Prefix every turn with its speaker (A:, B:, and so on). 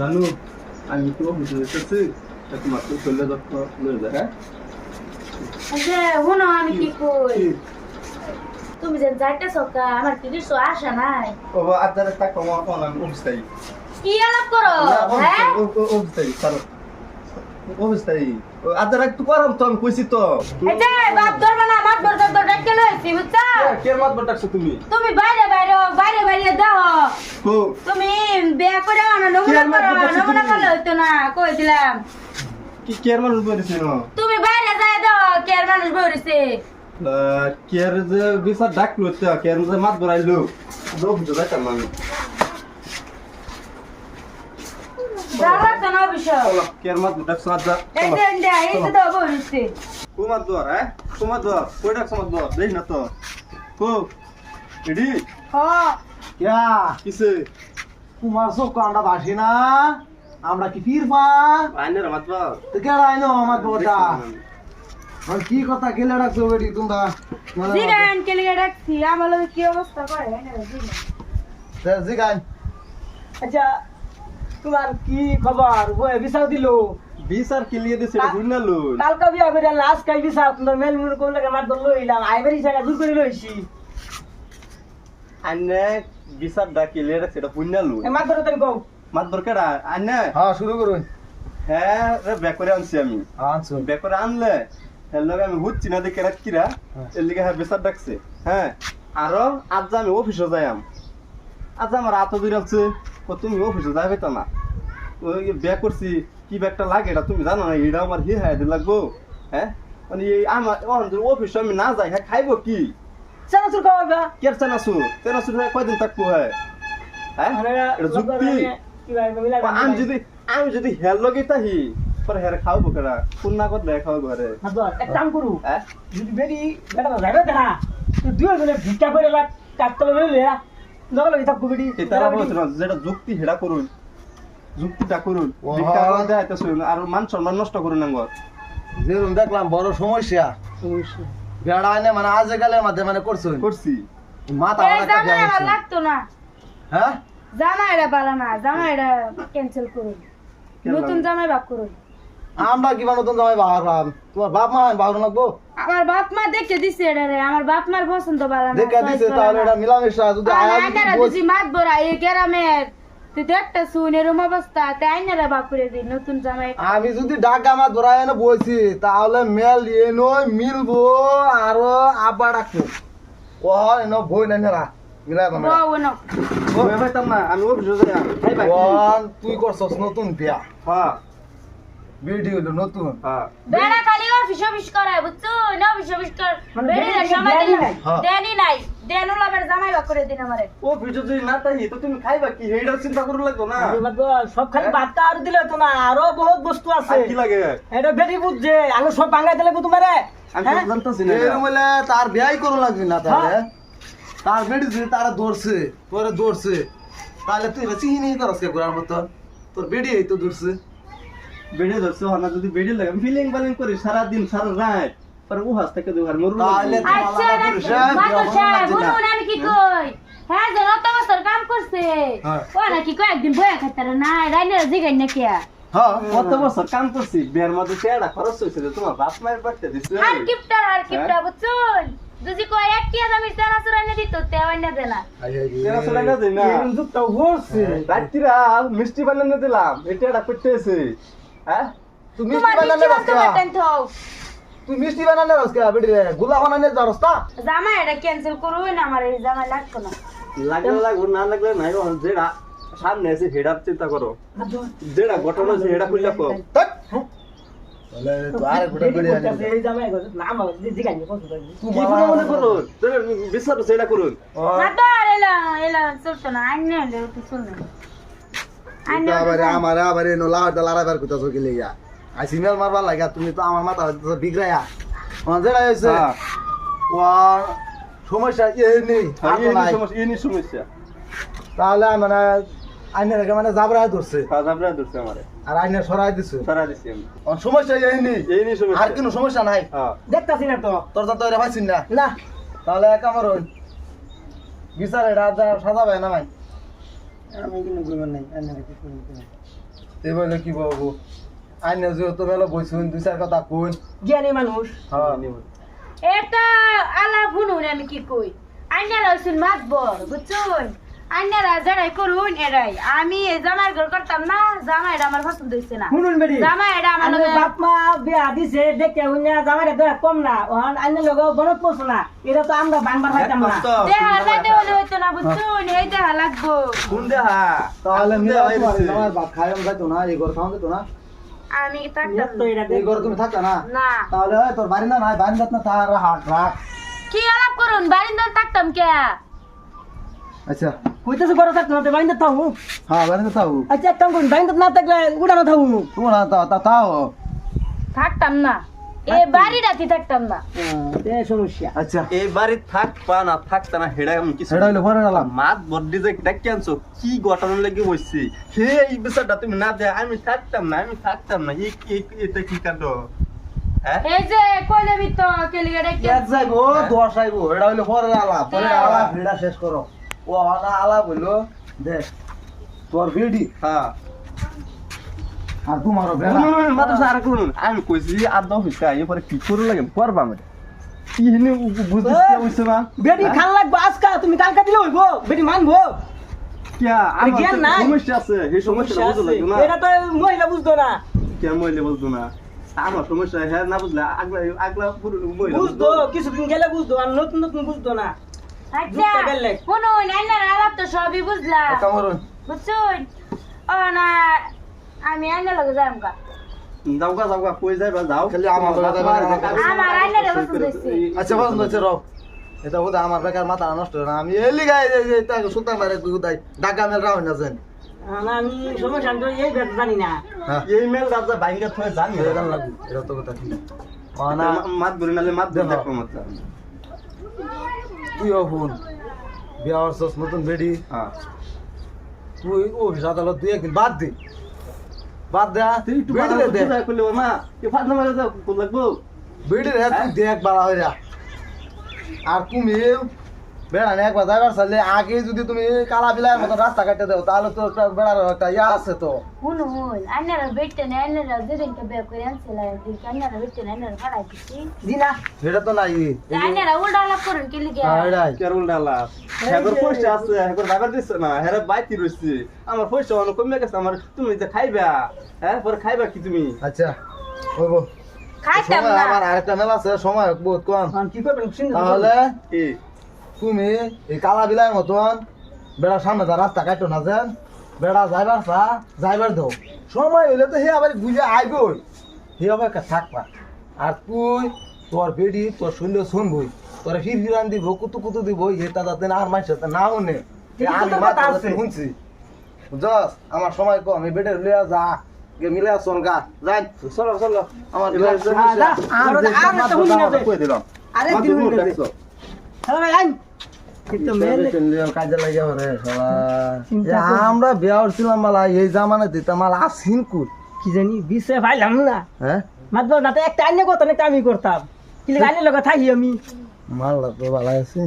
A: জানো আমি তো যেতেছি তা তোমার তো শরীরে যত্ন লয়ে যায় হ্যাঁ?
B: আচ্ছা শোনো আমি কি কই? তুমি যেন যাইতে সকা আমার কি কিছু আশা নাই।
A: ও আদারে তা কমা কোন আমি অফিস তাই
B: কি আলাপ করো? হ্যাঁ?
A: অফিস তাই আদার একটু করাম তো আমি কইছি তো।
B: এই বাপ ধরবা না বাপ ধর ধর ডাকে লইছি বুঝছা?
A: কে মাত তুমি?
B: তুমি বাইরে বাইরে বাইরে বাইরে দাও।
A: কো।
B: তুমি বিয়া করে আনো নমুনা করো নমুনা
A: তুমি?
B: করলে হইতো না কই
A: কি কেয়ার মানুষ বলেছে না?
B: তুমি বাইরে যাই দাও কে আর মানুষ বইরেছে
A: কেয়ার যে বিচার ডাকলো তো কেয়ার যে মাত বড়াইলো লোক তো যাইতাম আমি
B: যাওয়ার তো না বিষয়
A: চলো কেয়ার মাত ডাকছো আদা
B: এই যে এই যে এই যে তো বইরেছে
A: কুমার দোয়ার হ্যাঁ কুমার দোয়ার কই ডাকছো মাত দোয়ার দেখ না তো কো এডি
B: হ
C: ইয়া
A: কিসে
C: তোমার সব কান্ডা বাসি না আমরা কি ফিরবা
A: আইনের মাত বল
C: তো কেডা আইনো আমার বড়টা আর কি কথা গেলে রাখছো বেটি তোমরা
B: জিগান কে লিগে রাখছি আমার কি অবস্থা করে জিগান
C: জিগান
D: আচ্ছা তোমার কি খবর? বই বিচার দিল।
A: বিচার কিলিয়ে দিছে এটা বুঝনা লুন
D: কালকা বিয়া করে লাস্ট কাই বিচার? তোমার মেল মুর কোন লাগে মার দল লইলাম আইবারি জায়গা দূর করে লইছি।
A: আন্নে বিচার ডাকিলে এটা সেটা বুঝনা লুন
D: মার ধরে তুমি কও।
A: মাত দরকার আন্নে
C: হ্যাঁ শুরু করুন।
A: হ্যাঁ রে ব্যাক করে আনছি আমি।
C: আনছো।
A: ব্যাক করে আনলে এর লগে আমি হুচ্ছি না দেখে রাখিরা এর লিগে হ্যাঁ বিচার ডাকছে। হ্যাঁ আরও আজ যে আমি অফিসে যাইম আজ আমার হাত দূরে আছে। ও তুমি অফিসে যাবে তো না? ওই ব্যাক করছি কি ব্যাগটা লাগে এটা তুমি জানো না? এটা আমার হি হাই লাগবো হ্যাঁ? মানে এই আমার অফিসে আমি না যাই হ্যাঁ খাইবো কি?
D: চানা সুর খাওয়া গা
A: কের চানাচুর? চানাচুর হ্যাঁ কয়দিন থাকব হ্যাঁ? হ্যাঁ? এটা যুক্তি। আমি যদি আমি যদি হেল লগে তাহি পরে হেরে খাওয়াবো কেডা? কোন না করলে খাওয়াবো ঘরে
D: এক কাম করু।
A: হ্যাঁ?
D: যদি বেরি বেটা যাবে দেখা তুই দুই জনে ভিক্ষা করে লাগ কাটতে লইলে লগে লগে থাকব
A: এটা বলছে না যেটা যুক্তি হেডা করুন। যুক্তিটা করুন।
C: ওহা।
A: ভিক্ষা আর মান সম্মান নষ্ট করুন আঙ্গর
C: যেরকম দেখলাম বড় সমস্যা। বেড়া মানে আজ গেলের মধ্যে মানে করছ।
A: করছি।
C: মাথা
B: লাগতো না।
C: হ্যাঁ?
B: পালা না ক্যান্সেল করুন। নতুন? জামাই বাপ করুন।
C: আমরা কি নতুন জামাই বাহার পাম তোমার বাপ মা বাহার লাগবো
B: আমার বাপ মা দেখে দিছে এটা রে আমার বাপ মার পছন্দ পালা না
C: দেখে দিছে তাহলে এটা মিলামেশা যদি আয়া যদি
B: যদি মাত বড়া এই গ্রামের। তুই তো একটা শুন এরম অবস্থা তাই আইনারা বাপ করে দিই নতুন জামাই।
C: আমি যদি ঢাকা মাছ ধরা এনে বলছি তাহলে মেল এনো মিলবো আরও আবার রাখব ও এনো বই না নেরা তুই করছস নতুন বিয়া।
A: হ্যাঁ।
C: ভিডিও হলো নতুন।
A: হ্যাঁ।
B: বেড়া খালি অফিস অফিস করে বুঝছ? না অফিস অফিস কর। বেড়ি সময়
D: দেনি
B: দিন
D: নাই।
C: হ্যাঁ।
B: দেনি নাই। দেনু লাভের জামাই বাপ করে দিন আমারে।
A: অফিসে যদি না তাহি তো তুমি খাইবা কি? এইটা চিন্তা করু লাগতো না।
D: সব খালি ভাত আর দিলে তো না আরও বহুত বস্তু আছে।
A: কি লাগে?
D: এটা বেরি বুঝছে সব ভাঙাই দিলে তোমারে
A: আমি
D: হ্যাঁ?
A: জানতাছি না।
C: তার বিয়াই করো লাগবে না তাহলে? তার বেডি যদি তারা দৌড়ছে তোরে দৌড়ছে তাহলে তুই করস কে করার মতো? তোর বেডি এই তো দৌড়ছে
A: বেড়ে ধরছে হনা যদি বেড়ে লাগে ফিলিং বালিং করি সারা দিন সারা রাত। পরে ও হাস থেকে দুহার মরু
C: তাহলে
B: আচ্ছা
C: না।
B: শুনুন আমি কি কই? হ্যাঁ যে অত বছর কাম করছে।
C: হ্যাঁ।
B: ও নাকি কয়েকদিন বয়া খাইতার না রাইনের জিগাই না কে
C: হ্যাঁ।
A: কত বছর কাম করছি বিয়ের মধ্যে চেয়ারা খরচ হয়েছে তোমার বাপ মায়ের বাড়তে
B: আর কিপটার আর কিপটা বুঝছুন? যদি কয় এক কি দিত না।
A: না।
D: এরকম হচ্ছে
A: রাত্রিরা মিষ্টি বানানো দিলাম এটা এটা করতেছে। হ্যাঁ?
C: তুই মিষ্টি
B: তোমার
C: বানালে
B: মিষ্টি
C: রাস্তা
B: বান্ধব টেন থাও
C: তুই মিষ্টি বানালে রাস্তা বেডি রে গুলা বানালে যা রাস্তা
B: জামা এটা ক্যান্সেল করুন আমার এই জামা লাগতো না।
A: লাগলে লাগবো না লাগলে নাই যেটা সামনে আছে হেডার চিন্তা করো। যেটা ঘটনা আছে হেডা খুললে কো।
C: তাহলে তো আর গোটা বেডি আনি
D: এই জামাই নাম জিগাই পছন্দ
C: তুই
A: কি করে মনে করুন যেটা বিশ্বাস করুন।
C: আবার আমার এনো কথা সিমেল মারবার লাগা তুমি তো আমার মাথা আমার যেটা
A: হ্যাঁ।
C: সমস্যা নেই। নাই।
A: ইনি সমস্যা।
C: তাহলে মানে মানে জাবরা ধরছে।
A: আমারে।
C: আর আইনে সরাই দিছে।
A: আমি।
C: সমস্যা এই নেই
A: এই নি সমস্যা।
C: আর কোনো সমস্যা নাই।
A: হ্যাঁ।
D: দেখতাছি না তো।
C: তোর তো তোরে পাইছিস না?
D: না।
C: তাহলে এক আমার বিচার এটা সাজাবে না ভাই।
D: আমি কিন্তু নাই আইনে কি কইব
C: এই বলে কি বলব? আইনে যেহেতু মেলা বইছুন দুই চার কথা কোন
D: জ্ঞানী মানুষ।
C: হ্যাঁ।
B: এটা আলা শুনুন আমি কি কই। আইনারা হইছেন মাছ বর বুঝছুন? আইনারা যারাই করুন এরাই। আমি এই জামাই ঘর করতাম না জামাইটা আমার পছন্দ হইছে না।
D: শুনুন বেডি
B: জামাইটা আমার
D: আমার
B: লগে-
D: বাপ মা বিয়া দিছে দেখে উন্না জামাইটা দয়া কম না। ওহান আইনে লগে বড় পোষ না। এটা তো আমরা বানবার পাইতাম না।
B: দেহা যাইতে হলে হইতো না বুঝছুন? এই দেহা লাগবো।
A: কোন দেহা?
C: তাহলে
A: কোন
C: মিলা
A: দেহা
C: তোমার
A: হইছে?
C: আমার বাপ খাই আমি না এই ঘর খাওয়া যেত না।
B: আমি থাকতাম?
D: তো এটা
C: এই
D: দেখ
C: তুমি থাকতা না?
B: না।
C: তাহলে তোর বাড়ি না নাই না তার রাখ
B: কি আলাপ করুন থাকতাম কে?
C: আচ্ছা।
D: কইতেছে বড় থাকতো না তো বাইন্দা থাকু
C: হ্যাঁ তো তাও
D: আচ্ছা এক কাম করুন বাইন্দা না থাকলে উড়ানো থাকু
C: তোমার তাও তাও তাও।
B: থাকতাম না। এই বাড়িটাতে থাকতাম না।
D: এ সমস্যা।
C: আচ্ছা।
A: এই বাড়ি থাকবা না থাকতা না হেডা আমি কিছু
C: সেটা হইলে পরে গেলাম।
A: মাত বড্ডি যে ডাকি আনছো? কি ঘটনা লেগে বসছি? হে এই বিষয়টা তুমি না দে আমি থাকতাম না আমি থাকতাম না। এই এই- এটা কি কাণ্ড? হ্যাঁ?
B: এই যে কইলে বিত কেলিগে ডেকে
C: এক যাইবো দশ আইবো এটা হইলে পরে আলাপ পরে
B: হ্যাঁ।
C: আলাপ ভিড়া শেষ করো। ও না আলাপ হইল দেখ তোর ভিডি
A: হ্যাঁ।
C: আর তোমারও বেড়া।
A: মাত্র আর কোন আমি কইছি আদা হইছে আই পরে কি করে লাগে করবা আমি কি বুঝতে হইছে না।
D: বেডি খান লাগবো আজকা তুমি কালকা দিলে হইবো বেডি মানবো।
A: কিয়া
D: আরে জ্ঞান নাই।
A: সমস্যা আছে এই সমস্যাটা বুঝতে লাগবে না।
D: এটা তো মহিলা বুঝতো না।
A: কে মহিলা বুঝতো না? আমার সমস্যা হ্যাঁ না বুঝলে আগলা আগলা মহিলা
D: বুঝতো। কিছুদিন গেলে বুঝতো আর নতুন নতুন বুঝতো না।
B: শুনুন আইনার আলাপ তো সবই বুঝলাম।
C: কামরুন
B: বুঝছুন? ও না আমি আইনার লগে
A: যাও গা যাও গা কই যাইবা? যাও।
C: খালি আমার
B: আমার আইনারে পছন্দ হইছে
C: আচ্ছা বস বলছে রও। এটা বোধ আমার বেকার মাথা নষ্ট হয় না। আমি এলি গাই সুতার মারে গুদাই ডাকা মেল রাও না জান
D: আমি সমস্যা এই ব্যাপার জানি না।
A: এই মেল রাজা বাইঙ্গা থয়ে জানি
C: এটা লাগু এটা তো কথা ঠিক না।
A: মাত ধরে নালে মাত
C: দেখো।
A: মত।
C: তুইও ফোন বিয়া হরছস নতুন বেডি।
A: হ্যাঁ।
C: তুই অফিস আদালত তুই একদিন বাদ দে। বাদ দে
A: তুই একটু
C: বেডি
A: বাড়া
C: দে
A: করলে মা কি ফাদনা মারে কোন লাগবো?
C: বেডি রে তুই দেখ বাড়া হইরা আর তুমি বেড়া নে একবার যাইবার চাইলে আগে যদি তুমি কালা বিলার মতো রাস্তা কাটতে দাও তাহলে তো একটা বেড়ার একটা ইয়া আছে তো।
B: শুনুন আইনার বেটে না আইনার যেদিনকে বিয়ে করে আনছিল দিনকে আইনার বেটে না আইনার ভাড়া দিছি।
D: দিনা
C: সেটা তো নাই।
B: উল্টা করুন
A: ডালা হেগর পয়সা আছে হেগর দাবার দিছ না হেরে বাইতি রইছে। আমার পয়সা অনেক কমে গেছে আমার তুমি যে খাইবা হ্যাঁ পরে খাইবা কি তুমি?
C: আচ্ছা
B: খাইতাম না।
C: আমার আরেকটা মেলা আছে সময় বহুত কম।
D: কি করবেন?
C: তাহলে তুমি এই কালা বিলার মতন। বেড়া সামনে যা রাস্তা কাটো না যেন। বেড়া যাইবার চা যাইবার দাও সময় হইলে তো হে আবার বুঝে আইবই। হে আবার থাকবা। আর তুই তোর বেডি তোর শরীরে শুনবই। তোর ফির ফিরান দিব কুতু কুতু দিব এটা যাতে না আর মানুষের সাথে না এ আমি
D: তোর
C: মাত্র
D: আছে।
C: শুনছি। বুঝছস? আমার সময় কম আমি বেডে লিয়া যা। গে মিলে আসন গা। যাই।
A: চলো চলো।
C: আমার আর
D: হুনি দে।
A: দিলাম?
D: আরে
A: মাত্র
C: আমরা বিয়া করছিলাম মালা এই জামানে দিতাম মালা আসিন কুট
D: কি জানি বিষে পাইলাম না।
C: হ্যাঁ?
D: মাত্র না একটা আইনে করতাম একটা আমি করতাম। কি আইনের লগে থাকি আমি।
C: মাল্লা তো ভালো আছি